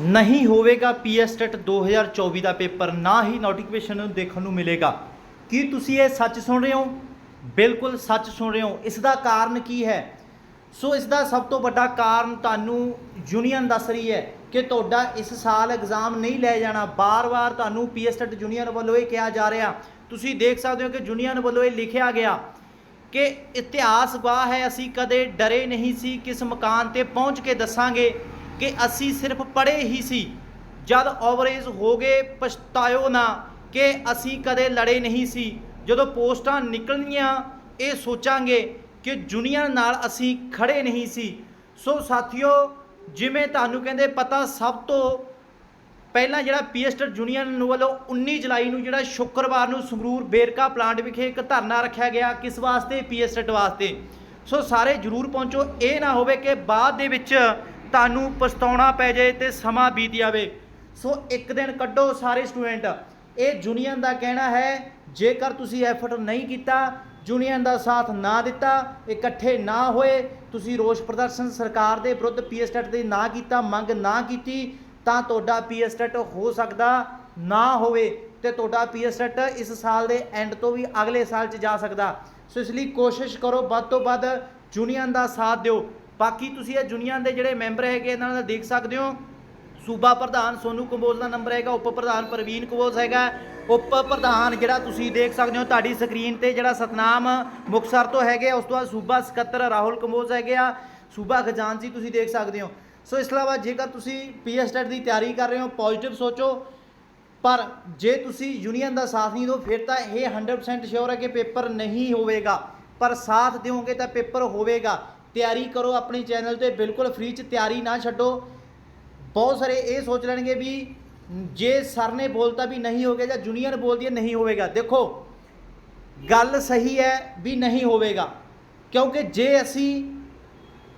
ਨਹੀਂ ਹੋਵੇਗਾ ਪੀਐਸਟੈਟ 2024 ਦਾ ਪੇਪਰ, ਨਾ ਹੀ ਨੋਟੀਫਿਕੇਸ਼ਨ ਦੇਖਣ ਨੂੰ ਮਿਲੇਗਾ। ਕੀ ਤੁਸੀਂ ਇਹ ਸੱਚ ਸੁਣ ਰਹੇ ਹੋ? ਬਿਲਕੁਲ ਸੱਚ ਸੁਣ ਰਹੇ ਹੋ। ਇਸ ਦਾ ਕਾਰਨ ਕੀ ਹੈ? ਸੋ ਇਸ ਦਾ ਸਭ ਤੋਂ ਵੱਡਾ ਕਾਰਨ ਤੁਹਾਨੂੰ ਯੂਨੀਅਨ ਦੱਸ ਰਹੀ ਹੈ ਕਿ ਤੁਹਾਡਾ ਇਸ ਸਾਲ ਐਗਜ਼ਾਮ ਨਹੀਂ ਲੈ ਜਾਣਾ। ਬਾਰ-ਬਾਰ ਤੁਹਾਨੂੰ ਪੀਐਸਟੈਟ ਯੂਨੀਅਨ ਵੱਲੋਂ ਇਹ ਕਿਹਾ ਜਾ ਰਿਹਾ। ਤੁਸੀਂ ਦੇਖ ਸਕਦੇ ਹੋ ਕਿ ਯੂਨੀਅਨ ਵੱਲੋਂ ਇਹ ਲਿਖਿਆ ਗਿਆ ਕਿ ਇਤਿਹਾਸ ਗਵਾਹ ਹੈ। ਅਸੀਂ ਕਦੇ ਡਰੇ ਨਹੀਂ ਸੀ ਕਿਸ ਮਕਾਨ ਤੇ ਪਹੁੰਚ ਕੇ ਦੱਸਾਂਗੇ। ਕਿ ਅਸੀਂ ਸਿਰਫ ਪੜ੍ਹੇ ਹੀ ਸੀ। ਜਦ ਓਵਰੇਜ ਹੋ ਗਏ, ਪਛਤਾਇਓ ਨਾ ਕਿ ਅਸੀਂ ਕਦੇ ਲੜੇ ਨਹੀਂ ਸੀ। ਜਦੋਂ ਪੋਸਟਾਂ ਨਿਕਲਣੀਆਂ, ਇਹ ਸੋਚਾਂਗੇ ਕਿ ਜੁਨੀਅਰ ਨਾਲ ਅਸੀਂ ਖੜੇ ਨਹੀਂ ਸੀ। ਸੋ ਸਾਥੀਓ, ਜਿਵੇਂ ਤੁਹਾਨੂੰ ਕਹਿੰਦੇ ਪਤਾ, ਸਭ ਤੋਂ ਪਹਿਲਾਂ ਜਿਹੜਾ ਪੀਐਸਟਰ ਯੂਨੀਅਨ ਨੂੰ ਵੱਲੋਂ 19 ਜੁਲਾਈ ਨੂੰ ਜਿਹੜਾ ਸ਼ੁੱਕਰਵਾਰ ਨੂੰ ਸੰਗਰੂਰ ਬੇਰਕਾ ਪਲਾਂਟ ਵਿਖੇ ਇੱਕ ਧਰਨਾ ਰੱਖਿਆ ਗਿਆ, ਕਿਸ ਵਾਸਤੇ? ਪੀਐਸਟਰ ਵਾਸਤੇ। ਸੋ ਸਾਰੇ ਜਰੂਰ ਪਹੁੰਚੋ, ਇਹ ਨਾ ਹੋਵੇ ਕਿ ਬਾਅਦ ਦੇ ਵਿੱਚ ਤੁਹਾਨੂੰ ਪਛਤਾਉਣਾ ਪੈ ਜਾਏ ਤੇ ਸਮਾਂ ਬੀਤ ਜਾਵੇ। ਸੋ ਇੱਕ ਦਿਨ ਕੱਢੋ ਸਾਰੇ ਸਟੂਡੈਂਟ। ਇਹ ਯੂਨੀਅਨ ਦਾ ਕਹਿਣਾ ਹੈ, ਜੇਕਰ ਤੁਸੀਂ ਐਫਰਟ ਨਹੀਂ ਕੀਤਾ, ਯੂਨੀਅਨ ਦਾ ਸਾਥ ਨਾ ਦਿੱਤਾ, ਇਕੱਠੇ ਨਾ ਹੋਏ, ਤੁਸੀਂ ਰੋਸ ਪ੍ਰਦਰਸ਼ਨ ਸਰਕਾਰ ਦੇ ਵਿਰੁੱਧ ਪੀਐਸਟੈਟ ਦੇ ਨਾ ਕੀਤਾ, ਮੰਗ ਨਾ ਕੀਤੀ, ਤਾਂ ਤੁਹਾਡਾ ਪੀਐਸਟੈਟ ਹੋ ਸਕਦਾ ਨਾ ਹੋਵੇ ਤੇ ਤੁਹਾਡਾ ਪੀਐਸਟੈਟ ਇਸ ਸਾਲ ਦੇ ਐਂਡ ਤੋਂ ਵੀ ਅਗਲੇ ਸਾਲ 'ਚ ਜਾ ਸਕਦਾ। ਸੋ ਇਸ ਲਈ ਕੋਸ਼ਿਸ਼ ਕਰੋ, ਵੱਧ ਤੋਂ ਵੱਧ ਯੂਨੀਅਨ ਦਾ ਸਾਥ ਦਿਓ। ਬਾਕੀ ਤੁਸੀਂ ਇਹ ਯੂਨੀਅਨ ਦੇ ਜਿਹੜੇ ਮੈਂਬਰ ਹੈਗੇ ਇਹਨਾਂ ਦਾ ਦੇਖ ਸਕਦੇ ਹੋ। ਸੂਬਾ ਪ੍ਰਧਾਨ ਸੋਨੂ ਕੰਬੋਜ ਦਾ ਨੰਬਰ ਹੈਗਾ ਉਪ ਪ੍ਰਧਾਨ ਪ੍ਰਵੀਨ ਕੰਬੋਜ ਹੈਗਾ। ਉਪ ਪ੍ਰਧਾਨ ਜਿਹੜਾ ਤੁਸੀਂ ਦੇਖ ਸਕਦੇ ਹੋ ਤੁਹਾਡੀ ਸਕਰੀਨ ਤੇ ਜਿਹੜਾ ਸਤਨਾਮ ਮੁਕਸਰ ਤੋਂ ਹੈਗੇ ਆ, ਉਸ ਤੋਂ ਬਾਅਦ ਸੂਬਾ ਸਕੱਤਰ ਰਾਹੁਲ ਕੰਬੋਜ ਹੈਗੇ ਆ। ਸੂਬਾ ਖਜ਼ਾਨਚੀ ਤੁਸੀਂ ਦੇਖ ਸਕਦੇ ਹੋ। ਸੋ ਇਸ ਤੋਂ ਇਲਾਵਾ ਜੇਕਰ ਤੁਸੀਂ ਪੀਐਸਟੈਟ ਦੀ ਤਿਆਰੀ ਕਰ ਰਹੇ ਹੋ ਪੋਜ਼ਿਟਿਵ ਸੋਚੋ। ਪਰ ਜੇ ਤੁਸੀਂ ਯੂਨੀਅਨ ਦਾ ਸਾਥ ਨਹੀਂ ਦਿਓ ਫਿਰ ਤਾਂ ਇਹ 100% ਸ਼ੋਰ ਹੈ ਕਿ ਪੇਪਰ ਨਹੀਂ ਹੋਵੇਗਾ। ਪਰ ਸਾਥ ਦਿਓਗੇ ਤਾਂ ਪੇਪਰ ਹੋਵੇਗਾ। ਤਿਆਰੀ ਕਰੋ ਆਪਣੇ ਚੈਨਲ ਤੇ, ਬਿਲਕੁਲ ਫ੍ਰੀ ਚ ਤਿਆਰੀ ਨਾ ਛੱਡੋ। ਬਹੁਤ ਸਾਰੇ ਇਹ ਸੋਚ ਲੈਣਗੇ ਵੀ ਜੇ ਸਰ ਨੇ ਬੋਲਤਾ ਵੀ ਨਹੀਂ ਹੋਵੇਗਾ ਜਾਂ ਜੂਨੀਅਰ ਬੋਲਦੀ ਹੈ, ਨਹੀਂ ਹੋਵੇਗਾ। ਦੇਖੋ, ਗੱਲ ਸਹੀ ਹੈ ਵੀ ਨਹੀਂ ਹੋਵੇਗਾ, ਕਿਉਂਕਿ ਜੇ ਅਸੀਂ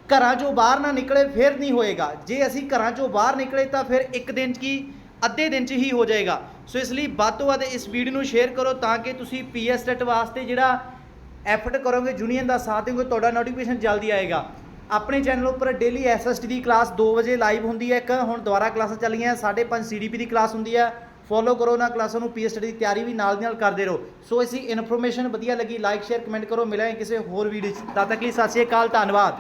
ਘਰਾਂ ਚੋਂ ਬਾਹਰ ਨਾ ਨਿਕਲੇ, ਫਿਰ ਨਹੀਂ ਹੋਏਗਾ। ਜੇ ਅਸੀਂ ਘਰਾਂ ਚੋਂ ਬਾਹਰ ਨਿਕਲੇ, ਤਾਂ ਫਿਰ ਇੱਕ ਦਿਨ 'ਚ ਕੀ, ਅੱਧੇ ਦਿਨ 'ਚ ਹੀ ਹੋ ਜਾਏਗਾ। ਸੋ ਇਸ ਲਈ ਵੱਧ ਤੋਂ ਵੱਧ ਇਸ ਵੀਡੀਓ ਨੂੰ ਸ਼ੇਅਰ ਕਰੋ ਤਾਂ ਕਿ ਤੁਸੀਂ ਪੀਐਸ ਟੈਟ ਵਾਸਤੇ ਜਿਹੜਾ ਐਫਰਟ ਕਰੋਗੇ ਯੂਨੀਅਨ ਦਾ ਸਾਥ ਦਿਓਗੇ, ਤੁਹਾਡਾ ਨੋਟੀਫਿਕੇਸ਼ਨ ਜਲਦੀ ਆਏਗਾ। ਆਪਣੇ ਚੈਨਲ ਉੱਪਰ ਡੇਲੀ ਐਸਐਸਟੀ ਦੀ ਕਲਾਸ 2 ਵਜੇ ਲਾਈਵ ਹੁੰਦੀ ਹੈ, ਇੱਕ ਹੁਣ ਦੁਬਾਰਾ ਕਲਾਸਾਂ ਚੱਲੀਆਂ 5:30 ਸੀਡੀਪੀ ਦੀ ਕਲਾਸ ਹੁੰਦੀ ਹੈ। ਫੋਲੋ ਕਰੋ ਨਾ ਕਲਾਸਾਂ ਨੂੰ ਪੀਐਸ ਦੀ ਤਿਆਰੀ ਵੀ ਨਾਲ ਦੀ ਨਾਲ ਕਰਦੇ ਰਹੋ। ਸੋ ਇਸੀ ਇਨਫੋਰਮੇਸ਼ਨ ਵਧੀਆ ਲੱਗੀ ਲਾਈਕ ਸ਼ੇਅਰ ਕਮੈਂਟ ਕਰੋ, ਮਿਲਾਂਗੇ ਕਿਸੇ ਹੋਰ ਵੀਡੀਓ 'ਚ। ਤਦ ਤੱਕ ਲਈ ਸਤਿ ਸ਼੍ਰੀ ਅਕਾਲ, ਧੰਨਵਾਦ।